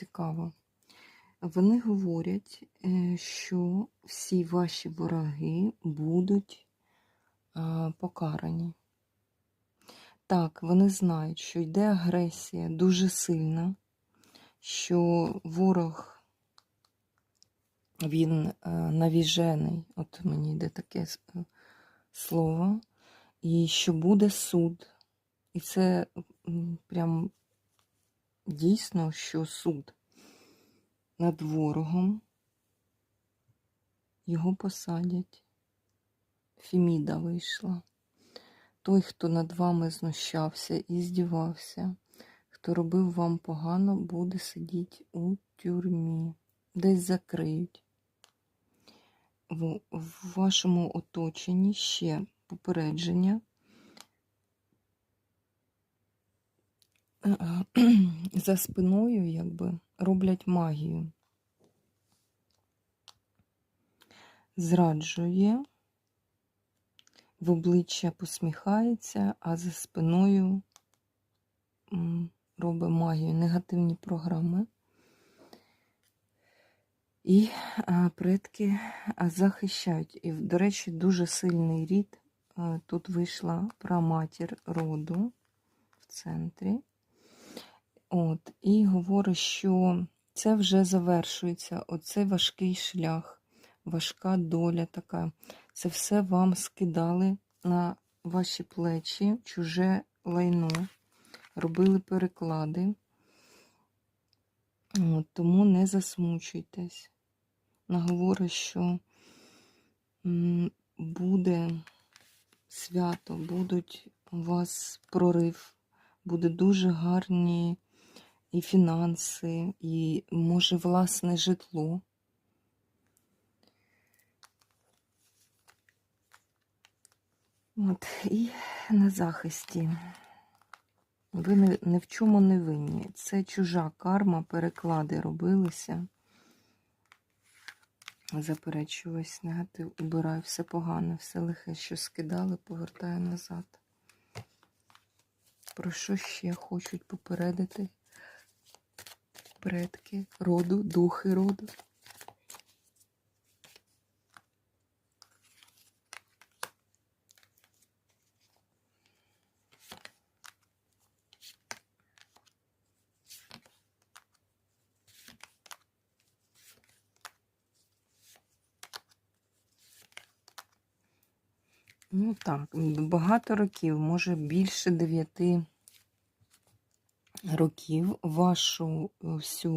цікаво. Вони говорять, е, що всі ваші вороги будуть е, покарані. Так, вони знають, що йде агресія дуже сильна, що ворог він е, навіжений, от мені йде таке слово, і що буде суд. І це прям дійсно, що суд над ворогом його посадять. Феміда вийшла. Той, хто над вами знущався і здівався, хто робив вам погано, буде сидіти у тюрмі, десь закриють. В вашому оточенні ще попередження. За спиною, якби, роблять магію. Зраджує, в обличчя посміхається, а за спиною робить магію, негативні програми. І а, предки а, захищають. І, до речі, дуже сильний рід. А, Тут вийшла праматір роду в центрі. От, і говорить, що це вже завершується. Оцей важкий шлях, важка доля така. Це все вам скидали на ваші плечі, чуже лайно, робили переклади. От, тому не засмучуйтесь. Наговорить, що буде свято, будуть у вас прорив, буде дуже гарні і фінанси, і може власне житло. От, і на захисті. Ви ні, ні в чому не винні. Це чужа карма, переклади робилися. Заперечую весь негатив, убираю все погане, все лихе, що скидали, повертаю назад. Про що ще хочуть попередити предки роду, духи роду? Ну так, багато років, може більше дев'яти років вашу е, всю